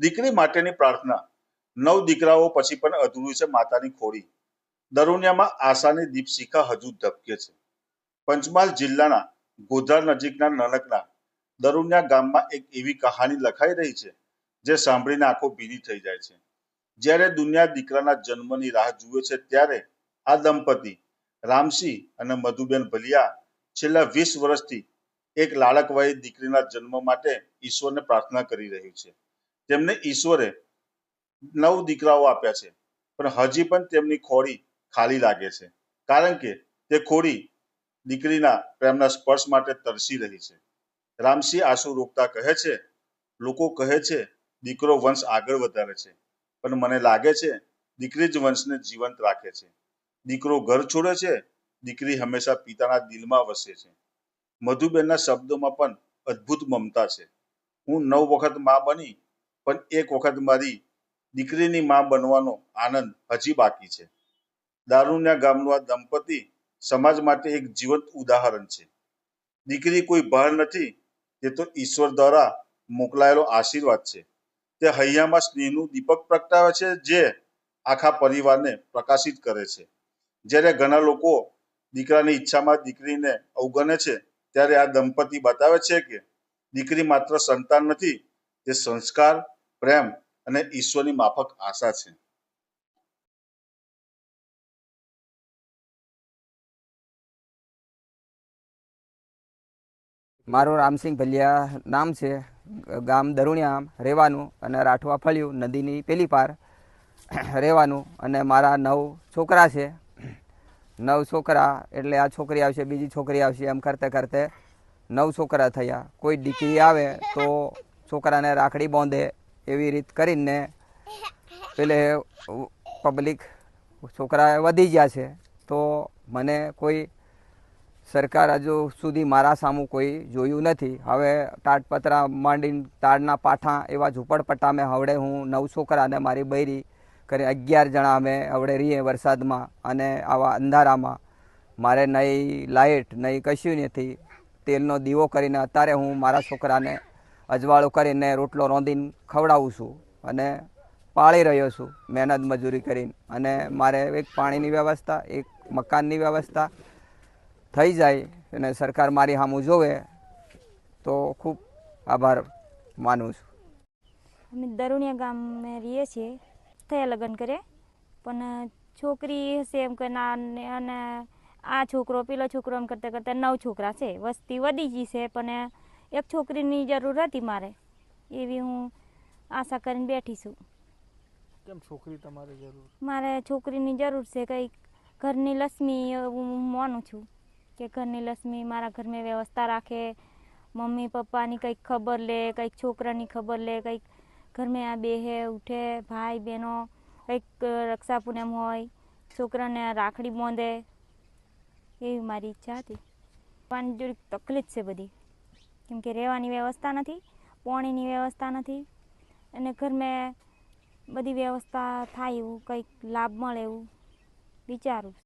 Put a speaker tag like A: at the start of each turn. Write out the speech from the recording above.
A: દીકરી માટેની પ્રાર્થના. નવ દીકરાઓ પછી પણ અધૂરું છે માતાની ખોડી દરુનિયામાં આશાની દીપશિખા હજુ ધબકે છે. પંચમહાલ જિલ્લાના ગોધરા નજીકના નનકના દરુનિયા ગામમાં એક એવી કહાની લખાઈ રહી છે, જે સાંભળીને આંખો ભીની થઈ જાય છે. જ્યારે દુનિયા દીકરાના જન્મની રાહ જુએ છે ત્યારે આ દંપતી રામસિંહ અને મધુબેન ભલિયા છેલ્લા વીસ વર્ષથી એક લાડકવાઈ દીકરીના જન્મ માટે ઈશ્વરને પ્રાર્થના કરી રહ્યું છે. તેમને ઈશ્વરે નવ દીકરાઓ આપ્યા છે. પણ હજી પણ તેમની ખોડી ખાલી લાગે છે. કારણ કે તે ખોડી દીકરીના પ્રેમના સ્પર્શ માટે તરસી રહી છે. રામસિંહ આંસુ રોકતા કહે છે, લોકો કહે છે, દીકરો વંશ આગળ વધારે છે. પણ મને લાગે છે, દીકરી જ વંશને જીવંત રાખે છે. દીકરો ઘર છોડે છે, દીકરી હંમેશા પિતાના દિલમાં વસે છે. મધુબેનના શબ્દોમાં પણ અદ્ભુત મમતા છે. હું નવ વખત મા બની પણ એક વખત મારી દીકરીની મા બનવાનો આનંદ હજી બાકી છે. દારૂના ગામનું આ દંપતી સમાજ માટે એક જીવંત ઉદાહરણ છે. દીકરી કોઈ ભાર નથી, તે તો ઈશ્વર દ્વારા મોકલાયેલો આશીર્વાદ છે. તે હૈયામાં સ્નેહનું દીપક પ્રગટાવે છે, જે આખા પરિવારને પ્રકાશિત કરે છે. જ્યારે ઘણા લોકો દીકરાની ઈચ્છામાં દીકરીને અવગણે છે, ત્યારે આ દંપતી બતાવે છે કે દીકરી માત્ર સંતાન નથી, તે સંસ્કાર પ્રેમ અને ઈશ્વરની માફક આશા છે.
B: મારું રામસિંહ ભલિયા નામ છે. ગામ દરુણિયા રહેવાનું અને રાઠવા ફળ્યું, નદીની પેલી પાર રહેવાનું અને મારા નવ છોકરા છે. નવ છોકરા એટલે આ છોકરી આવશે, બીજી છોકરી આવશે, એમ કરતે કરતે નવ છોકરા થયા. કોઈ દીકરી આવે તો છોકરાને રાખડી બાંધે એવી રીત કરીને એટલે પબ્લિક છોકરા વધી ગયા છે. તો મને કોઈ સરકાર હજુ સુધી મારા સામું કોઈ જોયું નથી. હવે તાડપત્રા માંડીને તાડના પાઠા એવા ઝૂંપડપટ્ટા મેં હવડે હું નવ છોકરા અને મારી બૈરી કરી અગિયાર જણા અમે હવડે રહીએ વરસાદમાં અને આવા અંધારામાં. મારે નહીં લાઇટ નહીં કશું નથી. તેલનો દીવો કરીને અત્યારે હું મારા છોકરાને અજવાળું કરીને રોટલો રોંધીને ખવડાવું છું અને પાળી રહ્યો છું મહેનત મજૂરી કરીને. અને મારે એક પાણીની વ્યવસ્થા, એક મકાનની વ્યવસ્થા થઈ જાય અને સરકાર મારી સામું જોવે તો ખૂબ આભાર માનું છું.
C: અમે દરુણિયા ગામે રહીએ છીએ, થયા લગ્ન કરે. પણ છોકરી હશે એમ કે ના અને આ છોકરો, પેલો છોકરો એમ કરતાં કરતાં નવ છોકરા છે. વસ્તી વધી ગઈ છે, પણ એક છોકરીની જરૂર હતી મારે. એવી હું આશા કરીને બેઠી છું.
D: કેમ છોકરી તમારે જરૂર?
C: મારે છોકરીની જરૂર છે કંઈક ઘરની લક્ષ્મી હું માનું છું કે ઘરની લક્ષ્મી મારા ઘરમાં વ્યવસ્થા રાખે મમ્મી પપ્પાની કંઈક ખબર લે કંઈક છોકરાની ખબર લે કંઈક ઘરમાં આ બેહે ઉઠે ભાઈ બહેનો કંઈક રક્ષા પૂનમ હોય છોકરાને રાખડી બાંધે એવી મારી ઈચ્છા હતી. પણ જોડી તકલીફ છે બધી. કેમ કે રહેવાની વ્યવસ્થા નથી, પાણીની વ્યવસ્થા નથી. અને ઘરમાં બધી વ્યવસ્થા થાય એવું, કંઈક લાભ મળે એવું વિચારું